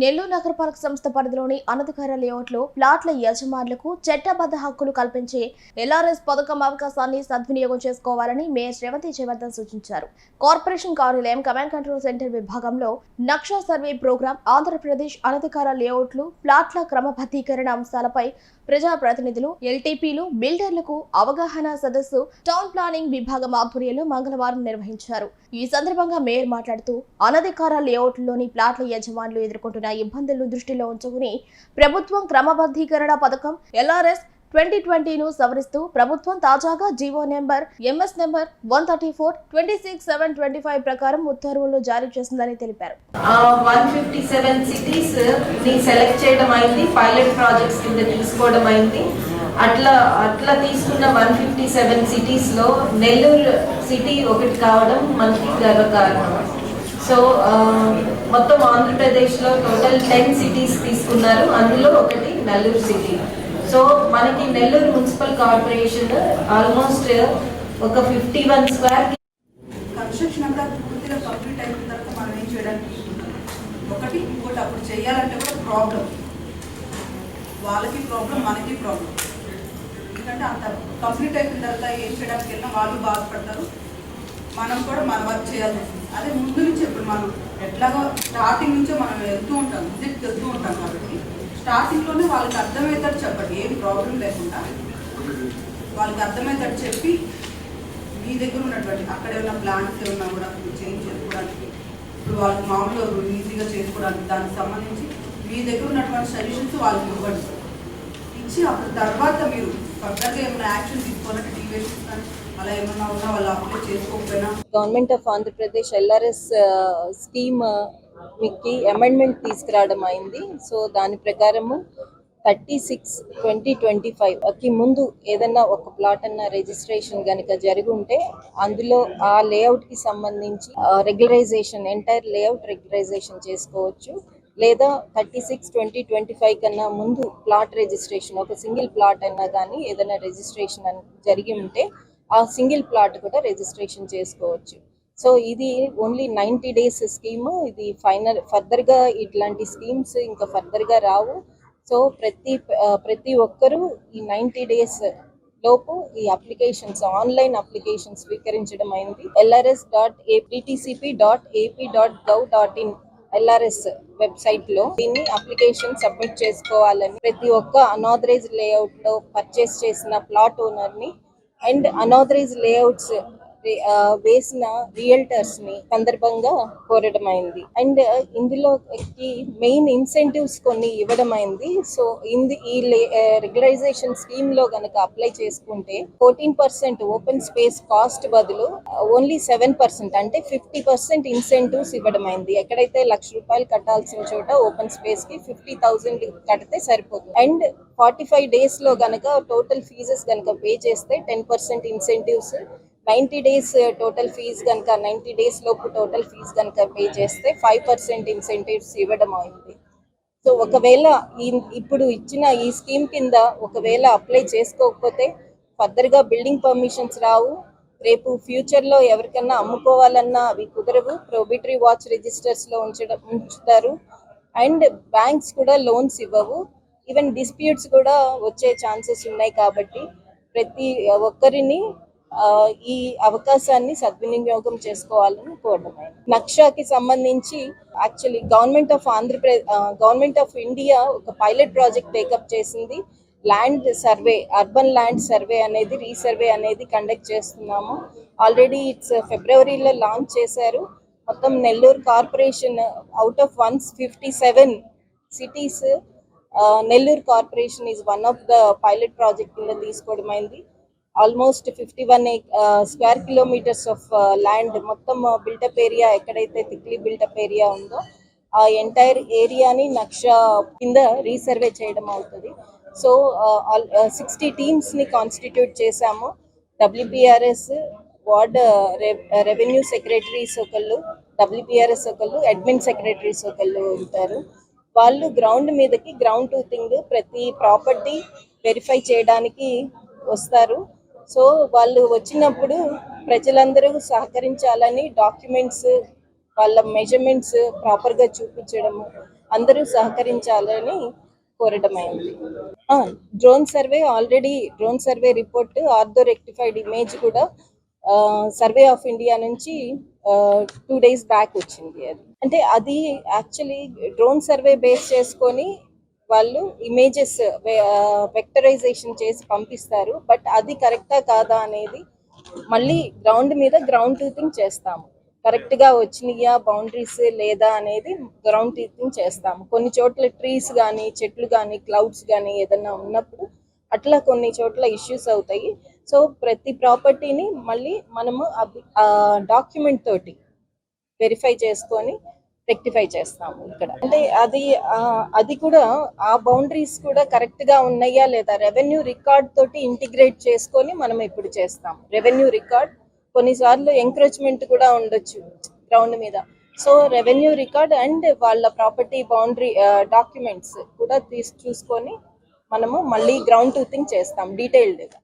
నెల్లూరు నగరపాలక సంస్థ పరిధిలోని అనధికార లేఅవుట్లో ప్లాట్ల యజమానులకు చట్టబద్ధ హక్కులు కల్పించే ఎల్ఆర్ఎస్ పథకం అవకాశాన్ని సద్వినియోగం చేసుకోవాలని మేయర్ రేవంతి జయవర్ధన్ సూచించారు. కార్పొరేషన్ కార్యాలయం కమాండ్ కంట్రోల్ సెంటర్ విభాగంలో నక్షా సర్వే ప్రోగ్రాం ఆంధ్రప్రదేశ్ అనధికార లేఅవుట్లు ప్లాట్ల క్రమబద్ధీకరణ అంశాలపై ప్రజా ప్రతినిధులు ఎల్టీపీలు బిల్డర్లకు అవగాహన సదస్సు టౌన్ ప్లానింగ్ విభాగం ఆధ్వర్యంలో మంగళవారం నిర్వహించారు. ఈ సందర్భంగా మేయర్ మాట్లాడుతూ అనధికార లేఅవుట్లోని ప్లాట్ల యజమానులు ఎదుర్కొంటున్న ఇబ్బందులను దృష్టిలో ఉంచుకుని ప్రభుత్వం క్రమబద్ధీకరణ పథకం ఎల్ఆర్ఎస్ ట్వంటీ ట్వంటీను సవరిస్తూ ప్రభుత్వం తాజాగా GO number MS number one thirty four twenty six seven twenty five ప్రకారం ఉత్తర్వులు జారీ చేసిందని తెలిపారు. వన్ ఫిఫ్టీ సెవెన్ సిటీస్ని సెలెక్ట్ చేయడం అయింది పైలట్ ప్రాజెక్ట్స్ కింద తీసుకోవడం అయింది. అట్లా అట్లా తీసుకున్న వన్ ఫిఫ్టీ సెవెన్ సిటీస్లో నెల్లూరు సిటీ ఒకటి కావడం మనకి గర్వకారణం. సో మొత్తం ఆంధ్రప్రదేశ్లో టోటల్ టెన్ సిటీస్ తీసుకున్నారు అందులో ఒకటి నెల్లూరు సిటీ. సో మనకి Nellore municipal corporation almost uh, ఒక ఫిఫ్టీ వన్ స్క్వేర్ కన్స్ట్రక్షన్ అంతా పూర్తిగా కంప్లీట్ అయిన తర్వాత మనం ఏం చేయడానికి ఒకటి ఇంకోటి అప్పుడు చేయాలంటే కూడా ప్రాబ్లం వాళ్ళకి ప్రాబ్లం మనకి ప్రాబ్లం ఎందుకంటే అంత కంప్లీట్ అయిపోయిన తర్వాత ఏం చేయడానికి వెళ్ళినా వాళ్ళు బాధపడతారు. మనం కూడా మన వర్క్ చేయాల్సి అదే ముందు నుంచి ఇప్పుడు మనం ఎట్లాగో స్టార్టింగ్ నుంచో మనం వెళ్తూ ఉంటాం విజిట్ వెళ్తూ ఉంటాం కాబట్టి స్టార్టింగ్లోనే వాళ్ళకి అర్థమవుతాడు చెప్పండి ఏం ప్రాబ్లం లేకుండా. వాళ్ళకి అర్థమవుతాడు చెప్పి మీ దగ్గర ఉన్నటువంటి అక్కడ ఏమైనా ప్లాన్స్ ఏమన్నా కూడా చేంజ్ చేసుకోవడానికి ఇప్పుడు వాళ్ళకి మామూలుగా ఈజీగా చేసుకోవడానికి దానికి సంబంధించి మీ దగ్గర ఉన్నటువంటి సజెషన్స్ వాళ్ళకి ఇవ్వండి. ఇచ్చి అప్పుడు తర్వాత మీరు ఫర్దర్గా ఏమైనా యాక్షన్ తీసుకోవాలంటే టీవీఎస్ కానీ అలా ఏమన్నా ఉన్నా వాళ్ళు apply చేసుకోకపోయినా. Government of Andhra Pradesh LRS scheme మీకు అమెండ్మెంట్ తీసుకురావడం అయింది. సో దాని ప్రకారము థర్టీ సిక్స్ ట్వంటీ ట్వంటీ ఫైవ్కి ముందు ఏదన్నా ఒక ప్లాట్ అన్న రిజిస్ట్రేషన్ కనుక జరిగి ఉంటే అందులో ఆ లేఅవుట్కి సంబంధించి రెగ్యులరైజేషన్ ఎంటైర్ లేఅవుట్ రెగ్యులరైజేషన్ చేసుకోవచ్చు. లేదా thirty six twenty twenty five కన్నా ముందు ప్లాట్ రిజిస్ట్రేషన్ ఒక సింగిల్ ప్లాట్ అయినా కానీ ఏదైనా రిజిస్ట్రేషన్ జరిగి ఉంటే ఆ సింగిల్ ప్లాట్ కూడా రిజిస్ట్రేషన్ చేసుకోవచ్చు. సో ఇది ఓన్లీ నైంటీ డేస్ స్కీమ్ ఇది ఫైనల్ ఫర్దర్గా ఇట్లాంటి స్కీమ్స్ ఇంకా ఫర్దర్గా రావు. సో ప్రతి ప్రతి ఒక్కరూ ఈ నైంటీ డేస్ లోపు ఈ అప్లికేషన్స్ ఆన్లైన్ అప్లికేషన్ స్వీకరించడం అయింది. LRS dot APTCP dot AP dot gov dot in LRS వెబ్సైట్లో దీన్ని అప్లికేషన్ సబ్మిట్ చేసుకోవాలని ప్రతి ఒక్క అనాథరైజ్ లేఅవుట్లో పర్చేస్ చేసిన ప్లాట్ ఓనర్ని అండ్ అనాథరైజ్ లేఅవుట్స్ వేసిన రియల్టర్స్ని సందర్భంగా కోరడం అయింది. అండ్ ఇందులో మెయిన్ ఇన్సెంటివ్స్ కొన్ని ఇవ్వడం అయింది. సో ఇంది ఈ రెగ్యులరైజేషన్ స్కీమ్లో గనక అప్లై చేసుకుంటే fourteen percent open space cost బదులు ఓన్లీ సెవెన్ పర్సెంట్ అంటే ఫిఫ్టీ పర్సెంట్ ఇన్సెంటివ్స్ ఇవ్వడం అయింది. ఎక్కడైతే లక్ష రూపాయలు కట్టాల్సిన చోట ఓపెన్ స్పేస్కి ఫిఫ్టీ థౌసండ్ కడితే సరిపోతుంది. అండ్ ఫార్టీ ఫైవ్ డేస్లో గనక టోటల్ ఫీజెస్ గనక పే చేస్తే ten percent incentives ninety days total fee కనుక నైంటీ డేస్ లోపు టోటల్ ఫీజ్ కనుక పే చేస్తే ఫైవ్ పర్సెంట్ ఇన్సెంటివ్స్ ఇవ్వడం అయింది. సో ఒకవేళ ఈ ఇప్పుడు ఇచ్చిన ఈ స్కీమ్ కింద ఒకవేళ అప్లై చేసుకోకపోతే ఫర్దర్గా బిల్డింగ్ పర్మిషన్స్ రావు. రేపు ఫ్యూచర్లో ఎవరికన్నా అమ్ముకోవాలన్నా అవి కుదరవు. ప్రొబిటరీ వాచ్ రిజిస్టర్స్లో ఉంచడం ఉంచుతారు. అండ్ బ్యాంక్స్ కూడా లోన్స్ ఇవ్వవు. ఈవెన్ డిస్ప్యూట్స్ కూడా వచ్చే ఛాన్సెస్ ఉన్నాయి కాబట్టి ప్రతి ఒక్కరిని ఈ అవకాశాన్ని సద్వినియోగం చేసుకోవాలని కోరడం నక్షాకి సంబంధించి actually government of Andhra Pradesh government of India ఒక పైలట్ ప్రాజెక్ట్ టేకప్ చేసింది. Land survey urban land survey అనేది రీసర్వే అనేది కండక్ట్ చేస్తున్నాము. ఆల్రెడీ ఇట్స్ ఫిబ్రవరిలో లాంచ్ చేశారు. మొత్తం Nellore corporation out of one fifty seven cities Nellore corporation is one of the pilot project కింద తీసుకోవడం అయింది almost fifty one square kilometres of land మొత్తం బిల్టప్ ఏరియా ఎక్కడైతే తిక్లీ బిల్టప్ ఏరియా ఉందో ఆ ఎంటైర్ ఏరియాని నక్ష కింద రీసర్వే చేయడం అవుతుంది. సో సిక్స్టీ టీమ్స్ని కాన్స్టిట్యూట్ చేశాము. డబ్ల్యూపిఆర్ఎస్ వార్డ్ రెవెన్యూ సెక్రటరీస్ ఒకళ్ళు డబ్ల్యూపిఆర్ఎస్ ఒకళ్ళు అడ్మిన్ సెక్రటరీస్ ఒకళ్ళు ఉంటారు. వాళ్ళు గ్రౌండ్ మీదకి గ్రౌండ్ టూతింగ్ ప్రతి ప్రాపర్టీ వెరిఫై చేయడానికి వస్తారు. సో వాళ్ళు వచ్చినప్పుడు ప్రజలందరూ సహకరించాలని డాక్యుమెంట్స్ వాళ్ళ మెజర్మెంట్స్ ప్రాపర్గా చూపించడము అందరూ సహకరించాలని కోరడమైంది drone survey already drone survey report ortho rectified image కూడా సర్వే ఆఫ్ ఇండియా నుంచి టూ డేస్ బ్యాక్ వచ్చింది అది. అంటే అది యాక్చువల్లీ డ్రోన్ సర్వే బేస్ చేసుకొని వాళ్ళు ఇమేజెస్ వెక్టరైజేషన్ చేసి పంపిస్తారు. బట్ అది కరెక్టా కాదా అనేది మళ్ళీ గ్రౌండ్ మీద గ్రౌండ్ ట్రూతింగ్ చేస్తాము. కరెక్ట్గా వచ్చినాయా బౌండరీస్ లేదా అనేది గ్రౌండ్ ట్రూతింగ్ చేస్తాము. కొన్ని చోట్ల ట్రీస్ కానీ చెట్లు కానీ క్లౌడ్స్ కానీ ఏదన్నా ఉన్నప్పుడు అట్లా కొన్ని చోట్ల ఇష్యూస్ అవుతాయి. సో ప్రతి ప్రాపర్టీని మళ్ళీ మనము డాక్యుమెంట్ తోటి వెరిఫై చేసుకొని రెక్టిఫై చేస్తాము ఇక్కడ. అంటే అది అది కూడా ఆ బౌండరీస్ కూడా కరెక్ట్గా ఉన్నాయా లేదా రెవెన్యూ రికార్డ్ తోటి ఇంటిగ్రేట్ చేసుకొని మనం ఇప్పుడు చేస్తాం రెవెన్యూ రికార్డ్ కొన్నిసార్లు ఎంక్రోచ్మెంట్ కూడా ఉండొచ్చు గ్రౌండ్ మీద. సో రెవెన్యూ రికార్డ్ అండ్ వాళ్ళ ప్రాపర్టీ బౌండరీ డాక్యుమెంట్స్ కూడా తీసి చూసుకొని మనము మళ్ళీ గ్రౌండ్ టూతింగ్ చేస్తాం డీటెయిల్డ్గా.